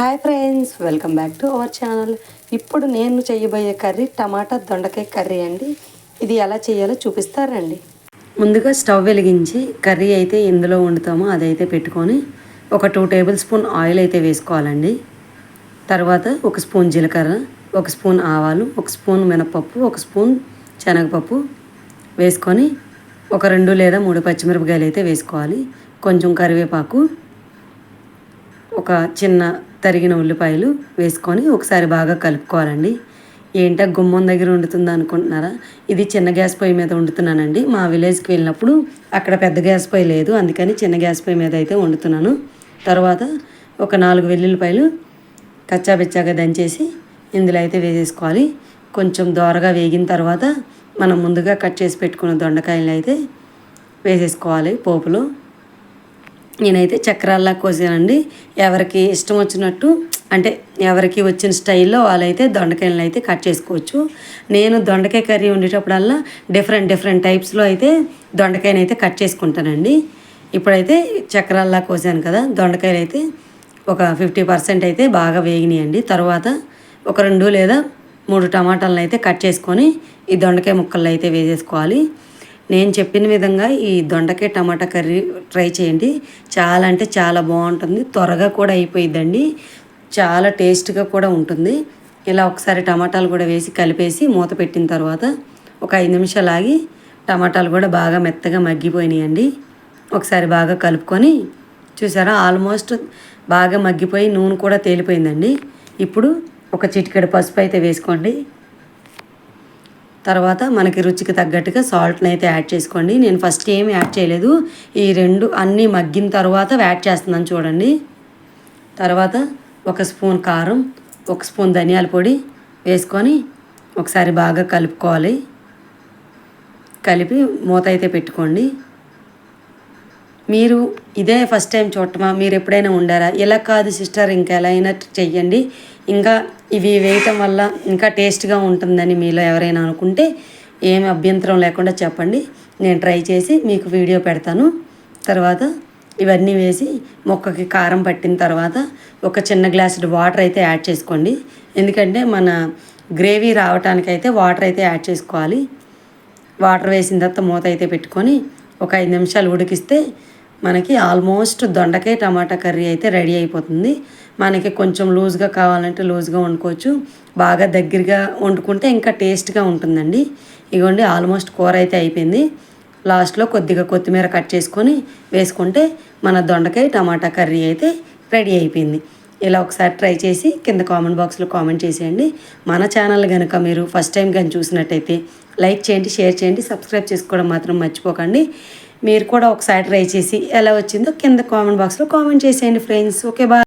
Hi friends welcome back to our channel ఇప్పుడు నేను చేయబోయే కర్రీ టమాటా దొండకాయ కర్రీ అండి. ఇది ఎలా చేయాలో చూపిస్తారండి. ముందుగా స్టవ్ వెలిగించి కర్రీ అయితే ఎందులో వండుతామో అదైతే పెట్టుకొని ఒక టూ టేబుల్ స్పూన్ ఆయిల్ అయితే వేసుకోవాలండి. తర్వాత ఒక స్పూన్ జీలకర్ర ఒక స్పూన్ ఆవాలు ఒక స్పూన్ మినపప్పు ఒక స్పూన్ శనగపప్పు వేసుకొని ఒక రెండు లేదా మూడు పచ్చిమిరపకాయలు అయితే వేసుకోవాలి. కొంచెం కరివేపాకు ఒక చిన్న తరిగిన ఉల్లిపాయలు వేసుకొని ఒకసారి బాగా కలుపుకోవాలండి. ఏంటో గుమ్మం దగ్గర వండుతుందా అనుకుంటున్నారా ఇది చిన్న గ్యాస్ పొయ్యి మీద వండుతున్నానండి. మా విలేజ్కి వెళ్ళినప్పుడు అక్కడ పెద్ద గ్యాస్ పొయ్యి లేదు. అందుకని చిన్న గ్యాస్ పొయ్యి మీద అయితే వండుతున్నాను. తర్వాత ఒక నాలుగు వెల్లుల్లిపాయలు కచ్చాబెచ్చాగా దంచేసి ఇందులో అయితే వేసేసుకోవాలి. కొంచెం దోరగా వేగిన తర్వాత మనం ముందుగా కట్ చేసి పెట్టుకున్న దొండకాయలు అయితే వేసేసుకోవాలి పోపులో. నేనైతే చక్రాల్లా కోసానండి. ఎవరికి ఇష్టం వచ్చినట్టు అంటే ఎవరికి వచ్చిన స్టైల్లో వాళ్ళైతే దొండకాయలను అయితే కట్ చేసుకోవచ్చు. నేను దొండకాయ కర్రీ ఉండేటప్పుడల్లా డిఫరెంట్ డిఫరెంట్ టైప్స్లో అయితే దొండకాయని అయితే కట్ చేసుకుంటానండి. ఇప్పుడైతే చక్రాల్లా కోసాను కదా దొండకాయలు అయితే ఒక ఫిఫ్టీ పర్సెంట్ అయితే బాగా వేగినాయండి. తర్వాత ఒక రెండు లేదా మూడు టమాటాలను అయితే కట్ చేసుకొని ఈ దొండకాయ ముక్కల్లో అయితే వేసేసుకోవాలి. నేను చెప్పిన విధంగా ఈ దొండకాయ టమాటా కర్రీ ట్రై చేయండి. చాలా అంటే చాలా బాగుంటుంది. త్వరగా కూడా అయిపోయిద్దండి. చాలా టేస్ట్గా కూడా ఉంటుంది. ఇలా ఒకసారి టమాటాలు కూడా వేసి కలిపేసి మూత పెట్టిన తర్వాత ఒక ఐదు నిమిషాలు ఆగి టమాటాలు కూడా బాగా మెత్తగా మగ్గిపోయినాయండి. ఒకసారి బాగా కలుపుకొని చూసారా? ఆల్మోస్ట్ బాగా మగ్గిపోయి నూనె కూడా తేలిపోయిందండి. ఇప్పుడు ఒక చిటికెడు పసుపు అయితే వేసుకోండి. తర్వాత మనకి రుచికి తగ్గట్టుగా సాల్ట్ని అయితే యాడ్ చేసుకోండి. నేను ఫస్ట్ ఏమి యాడ్ చేయలేదు. ఈ రెండు అన్నీ మగ్గిన తర్వాత యాడ్ చేస్తున్నాను చూడండి. తర్వాత ఒక స్పూన్ కారం ఒక స్పూన్ ధనియాల పొడి వేసుకొని ఒకసారి బాగా కలుపుకోవాలి. కలిపి మూత అయితే పెట్టుకోండి. మీరు ఇదే ఫస్ట్ టైం చూడటమా? మీరు ఎప్పుడైనా ఉండారా? ఇలా కాదు సిస్టర్ ఇంకా ఎలా అయినా చెయ్యండి. ఇంకా ఇవి వేయటం వల్ల ఇంకా టేస్ట్గా ఉంటుందని మీలో ఎవరైనా అనుకుంటే ఏమి అభ్యంతరం లేకుండా చెప్పండి. నేను ట్రై చేసి మీకు వీడియో పెడతాను. తర్వాత ఇవన్నీ వేసి మొక్కకి కారం పట్టిన తర్వాత ఒక చిన్న గ్లాసుడు వాటర్ అయితే యాడ్ చేసుకోండి. ఎందుకంటే మన గ్రేవీ రావటానికైతే వాటర్ అయితే యాడ్ చేసుకోవాలి. వాటర్ వేసిన తర్వాత మూత అయితే పెట్టుకొని ఒక ఐదు నిమిషాలు ఉడికిస్తే మనకి ఆల్మోస్ట్ దొండకాయ టమాటా కర్రీ అయితే రెడీ అయిపోతుంది. మనకి కొంచెం లూజ్గా కావాలంటే లూజ్గా వండుకోవచ్చు. బాగా దగ్గరగా వండుకుంటే ఇంకా టేస్ట్గా ఉంటుందండి. ఇగోండి ఆల్మోస్ట్ కూర అయితే అయిపోయింది. లాస్ట్లో కొద్దిగా కొత్తిమీర కట్ చేసుకొని వేసుకుంటే మన దొండకాయ టమాటా కర్రీ అయితే రెడీ అయిపోయింది. ఇలా ఒకసారి ట్రై చేసి కింద కామెంట్ బాక్స్లో కామెంట్ చేసేయండి. మన ఛానల్ కనుక మీరు ఫస్ట్ టైం కానీ చూసినట్టయితే లైక్ చేయండి షేర్ చేయండి సబ్స్క్రైబ్ చేసుకోవడం మాత్రం మర్చిపోకండి. మీరు కూడా ఒకసారి ట్రై చేసి ఎలా వచ్చిందో కింద కామెంట్ బాక్స్లో కామెంట్ చేసేయండి ఫ్రెండ్స్. Okay bye.